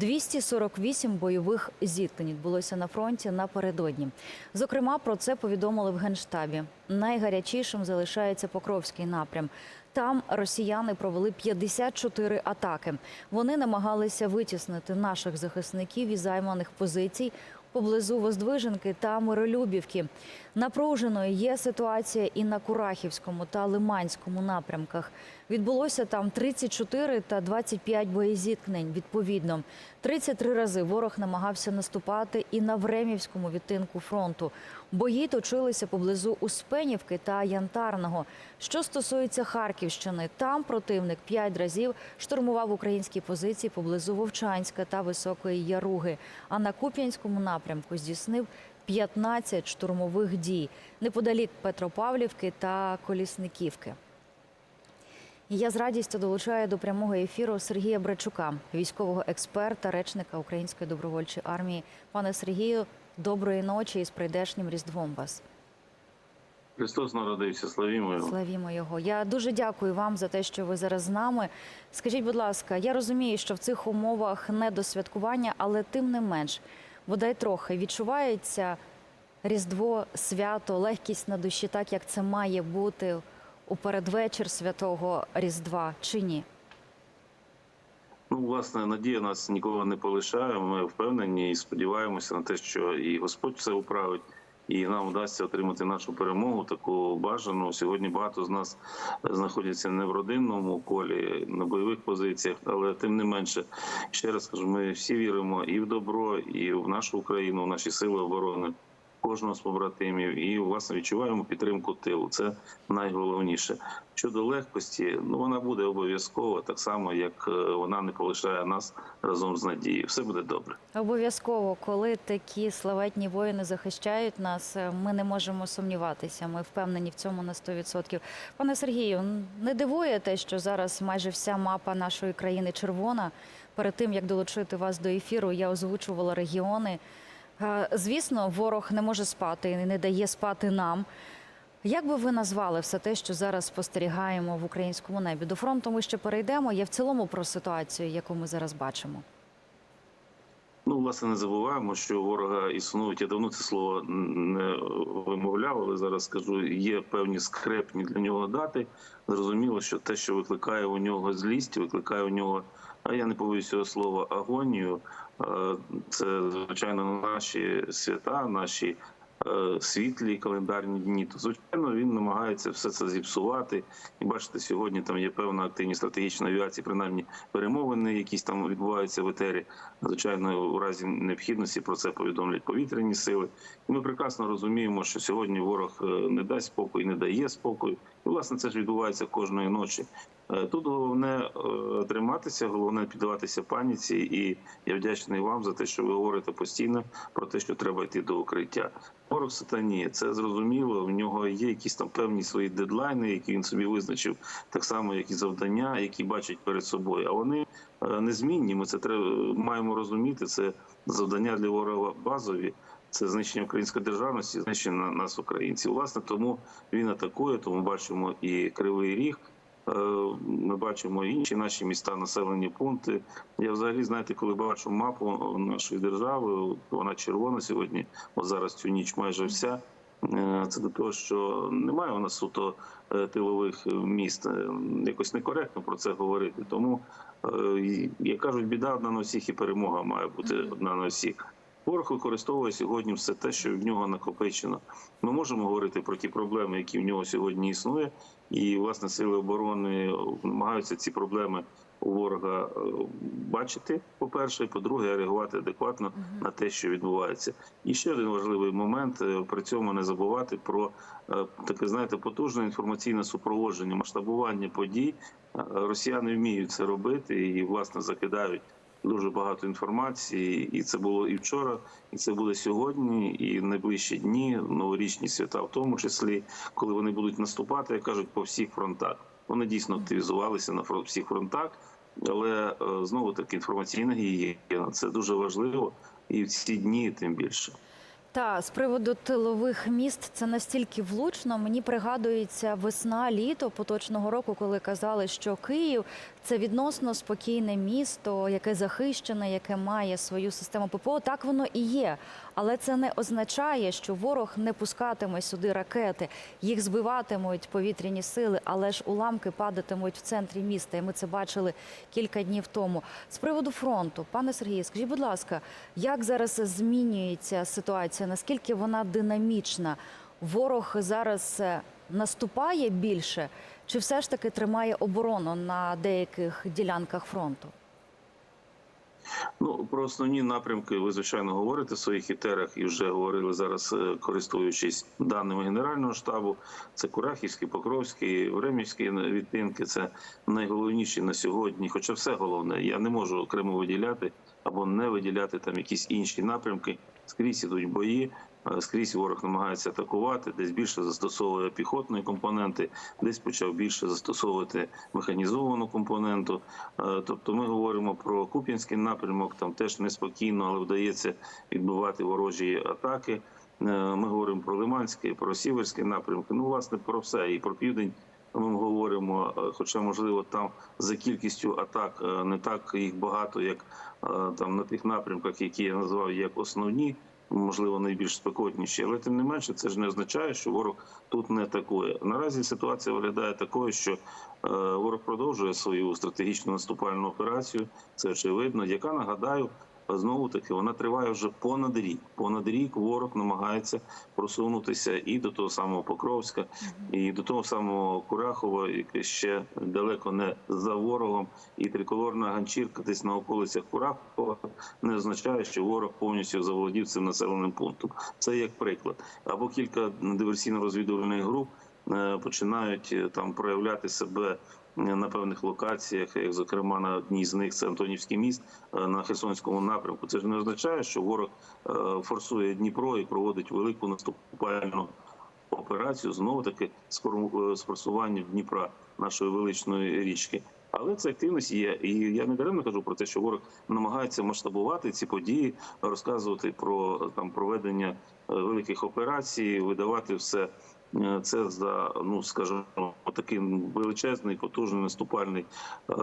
248 бойових зіткнень відбулося на фронті напередодні. Зокрема, про це повідомили в генштабі. Найгарячішим залишається Покровський напрям. Там росіяни провели 54 атаки. Вони намагалися витіснити наших захисників із займаних позицій поблизу Воздвиженки та Миролюбівки. Напруженою є ситуація і на Курахівському та Лиманському напрямках. Відбулося там 34 та 25 боєзіткнень. Відповідно, 33 рази ворог намагався наступати і на Времівському відтинку фронту. Бої точилися поблизу Успенівки та Янтарного. Що стосується Харківщини, там противник п'ять разів штурмував українські позиції поблизу Вовчанська та Високої Яруги. А на Куп'янському напрямку здійснив 15 штурмових дій неподалік Петропавлівки та Колісниківки. Я з радістю долучаю до прямого ефіру Сергія Брачука, військового експерта, речника Української добровольчої армії. Пане Сергію, доброї ночі і з прийдешнім різдвом вас. Христос народився, славімо його. Славімо його. Я дуже дякую вам за те, що ви зараз з нами. Скажіть, будь ласка, я розумію, що в цих умовах не до святкування, але тим не менш, бодай трохи відчувається Різдво, свято, легкість на душі, так як це має бути у передвечір святого Різдва, чи ні? Ну, власне, надія нас нікого не полишає. Ми впевнені і сподіваємося на те, що і Господь все управить, і нам вдасться отримати нашу перемогу, таку бажану. Сьогодні багато з нас знаходяться не в родинному колі, на бойових позиціях, але тим не менше, ще раз кажу, ми всі віримо і в добро, і в нашу Україну, в наші сили оборони. Кожного з побратимів і власне відчуваємо підтримку тилу. Це найголовніше. Щодо легкості, ну вона буде обов'язково так само, як е, вона не полишає нас разом з надією. Все буде добре. Обов'язково, коли такі славетні воїни захищають нас, е, ми не можемо сумніватися. Ми впевнені в цьому на 100%. Пане Сергію, не дивує те, що зараз майже вся мапа нашої країни червона. Перед тим як долучити вас до ефіру, я озвучувала регіони. Е, Звісно, ворог не може спати і не дає спати нам. Як би ви назвали все те, що зараз спостерігаємо в українському небі? До фронту ми ще перейдемо. Я в цілому про ситуацію, яку ми зараз бачимо. Ну, власне, не забуваємо, що ворога існують. Я давно це слово не вимовляв, але зараз скажу, є певні скрепні для нього дати. Зрозуміло, що те, що викликає у нього злість, викликає у нього, а я не побоюсь цього слова, агонію. Е, Це звичайно наші свята, наші е, світлі календарні дні. То звичайно він намагається все це зіпсувати. І бачите, сьогодні там є певна активність стратегічної авіації, принаймні перемовини, якісь там відбуваються в етері. Звичайно, у разі необхідності про це повідомлять повітряні сили. І ми прекрасно розуміємо, що сьогодні ворог е, не дасть спокою, не дає спокою. І власне це ж відбувається кожної ночі. Е, Тут головне е, триматися, головне піддаватися паніці, і я вдячний вам за те, що ви говорите постійно про те, що треба йти до укриття. Ворог сатані, це зрозуміло. В нього є якісь там певні свої дедлайни, які він собі визначив, так само як і завдання, які бачить перед собою. А вони е, незмінні. Ми це треба маємо розуміти. Це завдання для ворога базові. Це знищення української державності, знищення нас, українців. Власне, тому він атакує. Тому бачимо і кривий ріг. Е, Ми бачимо інші наші міста, населені пункти. Я взагалі знаєте, коли бачу мапу нашої держави, вона червона сьогодні. От зараз цю ніч майже вся. Е, Це до того, що немає у нас суто е, тилових міст. Якось некоректно про це говорити. Тому як кажуть, біда одна на всіх і перемога має бути одна на всіх. Ворог використовує сьогодні все те, що в нього накопичено. Ми можемо говорити про ті проблеми, які в нього сьогодні існує, і власне сили оборони намагаються ці проблеми у ворога е, бачити. По перше, і по-друге, реагувати адекватно на те, що відбувається. І ще один важливий момент е, при цьому не забувати про е, таке, знаєте, потужне інформаційне супроводження, масштабування подій. Росіяни вміють це робити і власне закидають дуже багато інформації, і це було і вчора, і це буде сьогодні, і найближчі дні, новорічні свята, в тому числі, коли вони будуть наступати, як кажуть, по всіх фронтах. Вони дійсно активізувалися на фронт всіх фронтах, але е, знову таки інформаційна гігієна це дуже важливо, і в ці дні тим більше. Та з приводу тилових міст це настільки влучно. Мені пригадується весна, літо поточного року, коли казали, що Київ це відносно спокійне місто, яке захищене, яке має свою систему ППО. Так воно і є. Але це не означає, що ворог не пускатиме сюди ракети, їх збиватимуть повітряні сили, але ж уламки падатимуть в центрі міста. І ми це бачили кілька днів тому. З приводу фронту, пане Сергію, скажіть, будь ласка, як зараз змінюється ситуація? Наскільки вона динамічна? Ворог зараз е, наступає більше, чи все ж таки тримає оборону на деяких ділянках фронту? Ну про основні напрямки ви звичайно говорите в своїх етерах і вже говорили зараз, е, користуючись даними Генерального штабу. Це Курахівський, Покровський, Времівський відтинки. Це найголовніші на сьогодні. Хоча все головне, я не можу окремо виділяти або не виділяти там якісь інші напрямки. Скрізь ідуть бої. е, Скрізь ворог намагається атакувати, десь більше застосовує піхотної компоненти, десь почав більше застосовувати механізовану компоненту. Е, Тобто ми говоримо про Куп'янський напрямок, там теж неспокійно, але вдається відбивати ворожі атаки. Е, Ми говоримо про Лиманський, про Сіверський напрямки. Ну, власне, про все і про південь. Ми говоримо, хоча можливо там за кількістю атак не так їх багато, як там на тих напрямках, які я назвав як основні, можливо, найбільш спекотніші, але тим не менше, це ж не означає, що ворог тут не атакує. Наразі ситуація виглядає такою, що е, ворог продовжує свою стратегічну наступальну операцію. Це очевидно, яка нагадаю. Знову таки вона триває вже понад рік. Понад рік ворог намагається просунутися і до того самого Покровська, і до того самого Курахова, яке ще далеко не за ворогом. І триколорна ганчірка десь на околицях Курахова не означає, що ворог повністю заволодів цим населеним пунктом. Це як приклад. Або кілька диверсійно-розвідувальних груп починають е, там проявляти себе на певних локаціях, як зокрема на одній з них це Антонівський міст е, на Херсонському напрямку. Це ж не означає, що ворог е, форсує Дніпро і проводить велику наступальну операцію знову таки з е, форсуванням Дніпра нашої величної річки. Але це активність є, і я не даремно кажу про те, що ворог намагається масштабувати ці події, розказувати про там проведення е, великих операцій, видавати все е, це за ну скажімо, такий величезний, потужний наступальний е,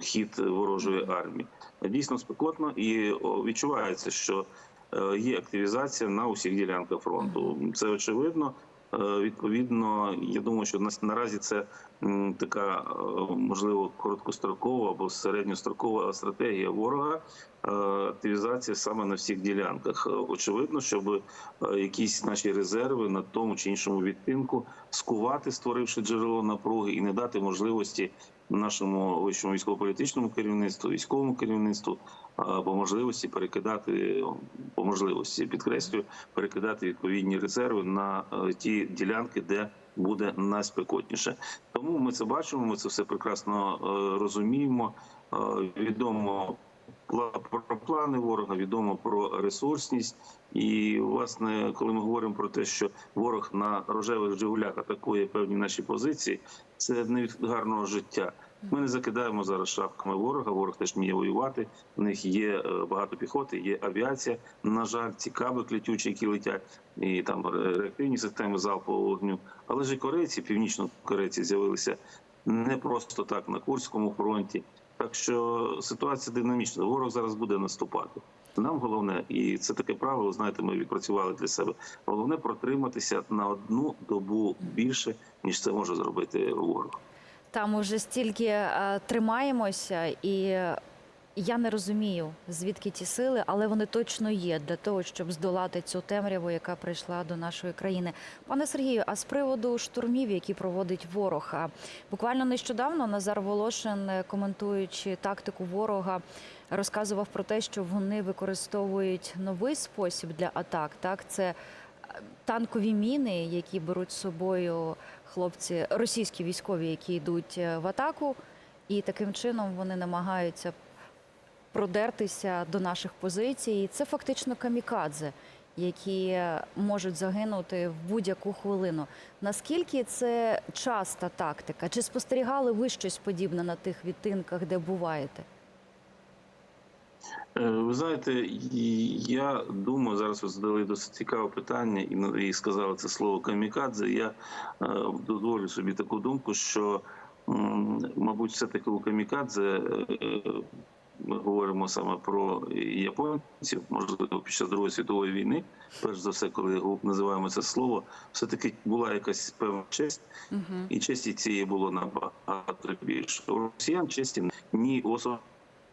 хід ворожої армії. Дійсно спекотно і відчувається, що е, є активізація на усіх ділянках фронту. Це очевидно. Е, Відповідно, я думаю, що наразі це така е, можливо короткострокова або середньострокова стратегія ворога. е, Активізація саме на всіх ділянках. Очевидно, щоб якісь наші резерви на тому чи іншому відтинку скувати, створивши джерело напруги, і не дати можливості нашому вищому військово-політичному керівництву, військовому керівництву по можливості перекидати по можливості, підкреслюю, перекидати відповідні резерви на е, ті ділянки, де буде найспекотніше. Тому ми це бачимо. Ми це все прекрасно е, розуміємо. Е, Відомо про плани ворога, відомо про ресурсність. І власне, коли ми говоримо про те, що ворог на рожевих Жигулях атакує певні наші позиції, це не від гарного життя. Ми не закидаємо зараз шапками ворога. Ворог теж вміє воювати. У них є е, багато піхоти, є авіація. На жаль, ці каби клетючі, які летять, і там реактивні системи залпового вогню. Але ж і корейці, північно-корейці з'явилися не просто так на Курському фронті. Так що ситуація динамічна. Ворог зараз буде наступати. Нам головне, і це таке правило. Знаєте, ми відпрацювали для себе. Головне протриматися на одну добу більше, ніж це може зробити ворог. Там уже стільки е, тримаємося, і я не розумію, звідки ті сили, але вони точно є для того, щоб здолати цю темряву, яка прийшла до нашої країни. Пане Сергію, а з приводу штурмів, які проводить ворог, буквально нещодавно Назар Волошин, е, коментуючи тактику ворога, розказував про те, що вони використовують новий спосіб для атак. Так, це е, танкові міни, які беруть з собою хлопці, російські військові, які йдуть е, в атаку, і таким чином вони намагаються продертися до наших позицій. Це фактично камікадзе, які можуть загинути в будь-яку хвилину. Наскільки це часта тактика? Чи спостерігали ви щось подібне на тих відтинках, де буваєте? Е, Ви знаєте, я думаю, зараз ви задали досить цікаве питання і сказали це слово камікадзе. Я е, дозволю собі таку думку, що, мабуть, все-таки у камікадзе е, ми говоримо саме про японців, можливо, під час Другої світової війни, перш за все, коли називаємо це слово, все-таки була якась певна честь, Угу. і честі цієї було набагато більше. У росіян честі ні особи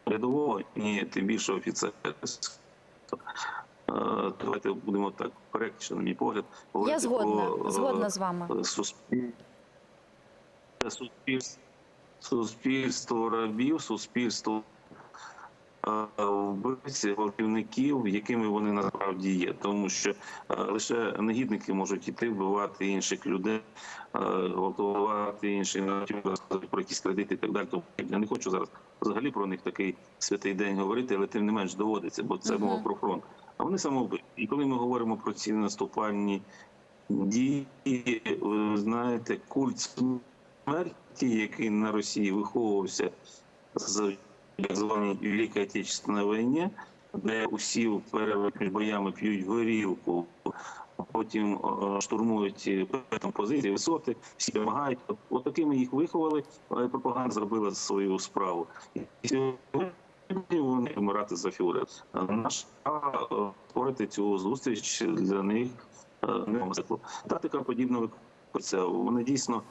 рядового, ні тим більше офіцера. Е, Давайте будемо так коректніше, на мій погляд. Я згодна, про, е, згодна з вами. суспіль- суспільство, суспільство рабів, суспільство вбивців, гвалтівників, якими вони насправді є, тому що е, лише негідники можуть іти вбивати інших людей, е, гвалтувати інших про якісь кредити і так далі. Тому я не хочу зараз взагалі про них такий святий день говорити, але тим не менш доводиться, бо це мова про фронт. А вони самовбивці. І коли ми говоримо про ці наступальні дії, ви знаєте, культ смерті, який на Росії виховувався з так званій Великій Отечественній війні, де усі перервах між боями п'ють горілку, потім е, штурмують е, там позиції, висоти, всі вимагають. От, такими їх виховали, але пропаганда зробила свою справу. І сьогодні вони вмирати за фюрер. А Наша е, створити цю зустріч для них е, не. Тактика подібна виконується. Вони дійсно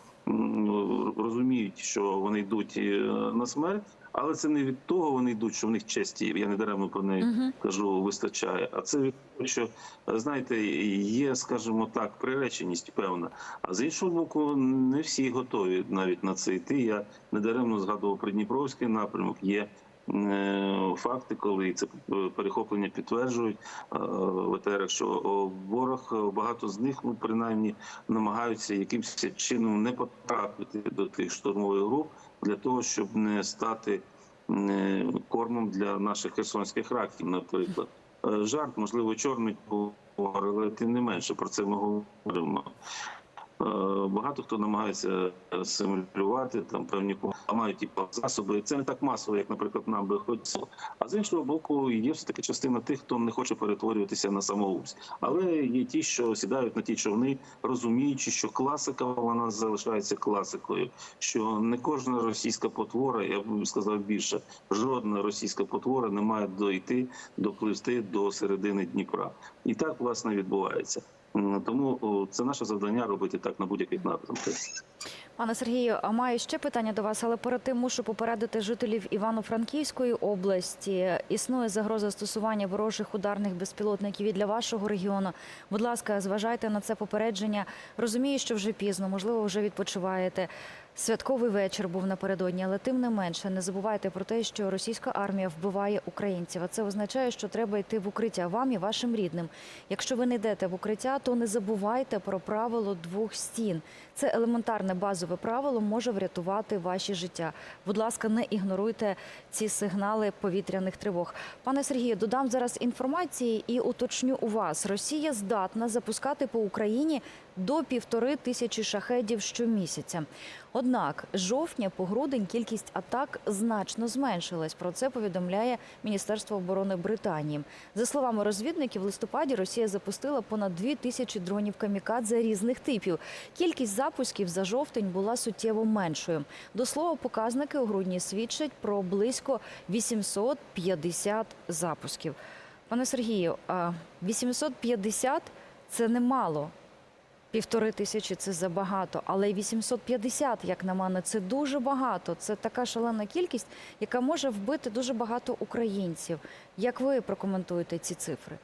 розуміють, що вони йдуть е, на смерть, але це не від того вони йдуть, що в них честі. Я не даремно про неї Угу. кажу, вистачає. А це від того, що е, знаєте, є, скажімо так, приреченість певна. А з іншого боку, не всі готові навіть на це йти. Я недаремно згадував Придніпровський напрямок. Є факти, коли це е, перехоплення підтверджують е, в що ворог е, багато з них, ну принаймні, намагаються якимось чином не потрапити до тих штурмових груп для того, щоб не стати е, кормом для наших херсонських раків, наприклад. Е, Жарт, можливо, чорний гумор, але тим не менше про це ми говоримо. Е, Багато хто намагається симулювати там певні мають типу, засоби. Це не так масово, як, наприклад, нам би хотілося. А з іншого боку, є все таки частина тих, хто не хоче перетворюватися на самоубсь. Але є ті, що сідають на ті човни, розуміючи, що класика вона залишається класикою. Що не кожна російська потвора, я б сказав більше, жодна російська потвора не має дойти, допливти до середини Дніпра. І так власне відбувається. М, Тому це наше завдання робити так на будь-яких напрямках. Пане Сергію, а маю ще питання до вас, але перед тим мушу попередити жителів Івано-Франківської області. Існує загроза стосування ворожих ударних безпілотників і для вашого регіону. Будь ласка, зважайте на це попередження. Розумію, що вже пізно, можливо, вже відпочиваєте. Святковий вечір був напередодні, але тим не менше не забувайте про те, що російська армія вбиває українців. А це означає, що треба йти в укриття вам і вашим рідним. Якщо ви не йдете в укриття, то не забувайте про правило двох стін. Це елементарне базове правило може врятувати ваші життя. Будь ласка, не ігноруйте ці сигнали повітряних тривог. Пане Сергію, додам зараз інформації і уточню у вас: Росія здатна запускати по Україні до півтори тисячі шахедів щомісяця. Однак з жовтня по грудень кількість атак значно зменшилась. Про це повідомляє Міністерство оборони Британії. За словами розвідників, в листопаді Росія запустила понад дві тисячі дронів камікадзе різних типів. Кількість запусків за жовтень була суттєво меншою. До слова, показники у грудні свідчать про близько 850 запусків. Пане Сергію, а 850 – це немало. Півтори тисячі це забагато, але й 850, як на мене, це дуже багато. Це така шалена кількість, яка може вбити дуже багато українців. Як ви прокоментуєте ці цифри?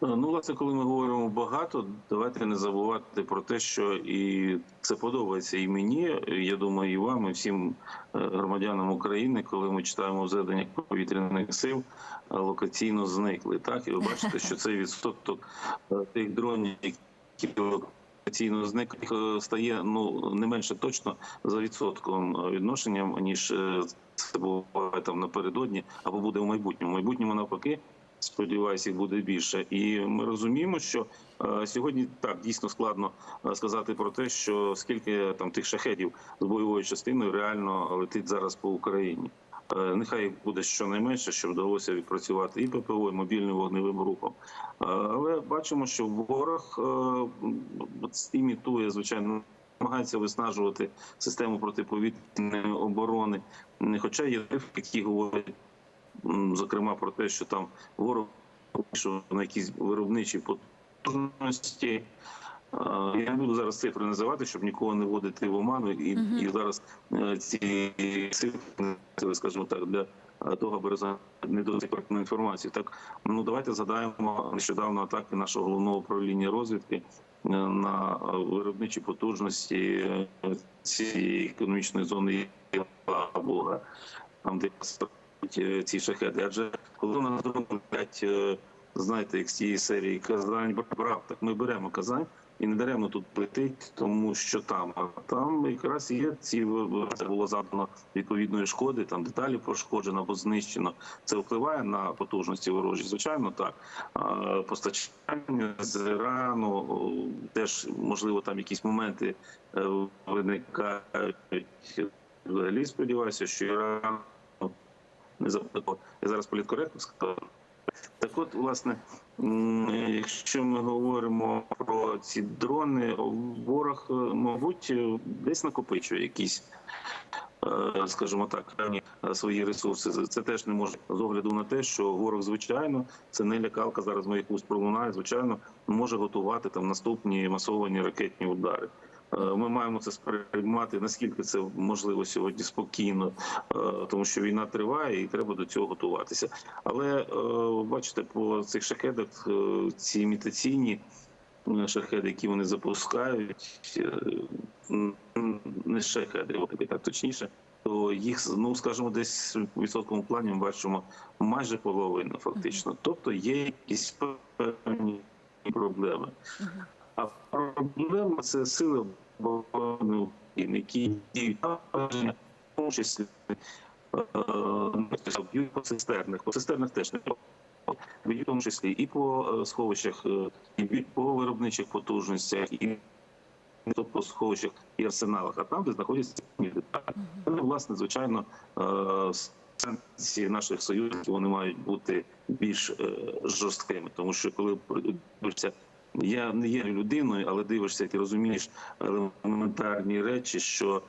Ну, власне, коли ми говоримо багато, давайте не забувати про те, що і це подобається і мені. Я думаю, і вам, і всім е, громадянам України, коли ми читаємо в зведеннях повітряних сил, е, локаційно зникли. Так, і ви бачите, що цей відсоток е, тих дронів, які локаційно зникли, стає ну не менше точно за відсотком відношенням, ніж це було там напередодні або буде в майбутньому. В майбутньому навпаки. Сподіваюся, їх буде більше, і ми розуміємо, що е, сьогодні так дійсно складно е, сказати про те, що скільки там тих шахедів з бойовою частиною реально летить зараз по Україні. Е, Нехай буде щонайменше, щоб вдалося відпрацювати і ППО, і мобільним вогневим рухом. Але бачимо, що ворог імітує, звичайно, намагається виснажувати систему протиповітряної оборони. Хоча є які говорять, зокрема, про те, що там ворог що на якісь виробничі потужності. Я не буду зараз цифри називати, щоб нікого не вводити в оману, і, Мгм. і зараз е, ці цифри, скажімо так, для е, того, аби розвивати недостатньо інформацію. Так, ну давайте згадаємо нещодавно атаки нашого головного управління розвідки е, на виробничі потужності цієї економічної зони Буга, там де ці шахеди. Адже коли у нас зроблять, е, знаєте, як з цієї серії Казань брав, так ми беремо Казань. І не даремно тут летить, тому що там, а там якраз є ці це було завдано відповідної шкоди, там деталі пошкоджено або знищено. Це впливає на потужності ворожі. Звичайно, так постачання з Ірану теж можливо там якісь моменти е, виникають. Взагалі сподіваюся, що Іран не запитав. Я зараз політкоректно сказав. Так от, власне, якщо ми говоримо про ці дрони, ворог, е, мабуть, десь накопичує якісь, е, скажімо так, е, свої ресурси. Це теж не може з огляду на те, що ворог, звичайно, це не лякалка зараз моїх уст пролунає, звичайно, може готувати там наступні масовані ракетні удари. Е, Ми маємо це сприймати наскільки це можливо сьогодні спокійно, е, тому що війна триває і треба до цього готуватися. Але е, бачите, по цих шахедах ці імітаційні шахеди, які вони запускають, не шахеди, так точніше, то їх ну скажімо, десь в відсотковому плані ми бачимо майже половину, фактично. Тобто є якісь певні проблеми. А проблема це сили оборони України, які в тому числі е, б'ють по цистернах. По цистернах теж не б'ють в тому числі і по е, сховищах, е, і б'ють по виробничих потужностях, і по сховищах і арсеналах, а там, де знаходяться ці деталі. Ну, власне, звичайно, санкції наших союзників вони мають бути більш жорсткими, тому що коли я не є людиною, але дивишся, ти розумієш елементарні речі, що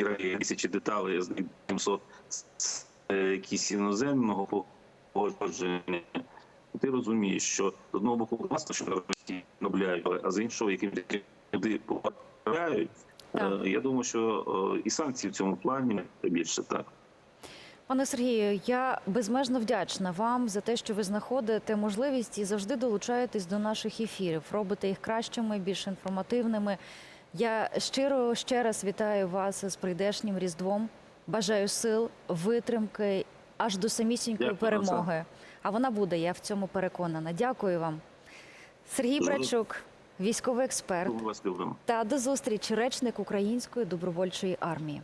е, тисячі деталей з 700 якісь іноземного походження. Ти розумієш, що з одного боку класно, що набляють, а з іншого, яким люди потрапляють, е, я думаю, що е, і санкції в цьому плані більше так. Пане Сергію, я безмежно вдячна вам за те, що ви знаходите можливість і завжди долучаєтесь до наших ефірів, робите їх кращими, більш інформативними. Я щиро ще раз вітаю вас з прийдешнім різдвом. Бажаю сил, витримки аж до самісінької Дякую, перемоги. А вона буде, я в цьому переконана. Дякую вам. Сергій Дуже- Брачук, військовий експерт, вас та до зустрічі речник Української добровольчої армії.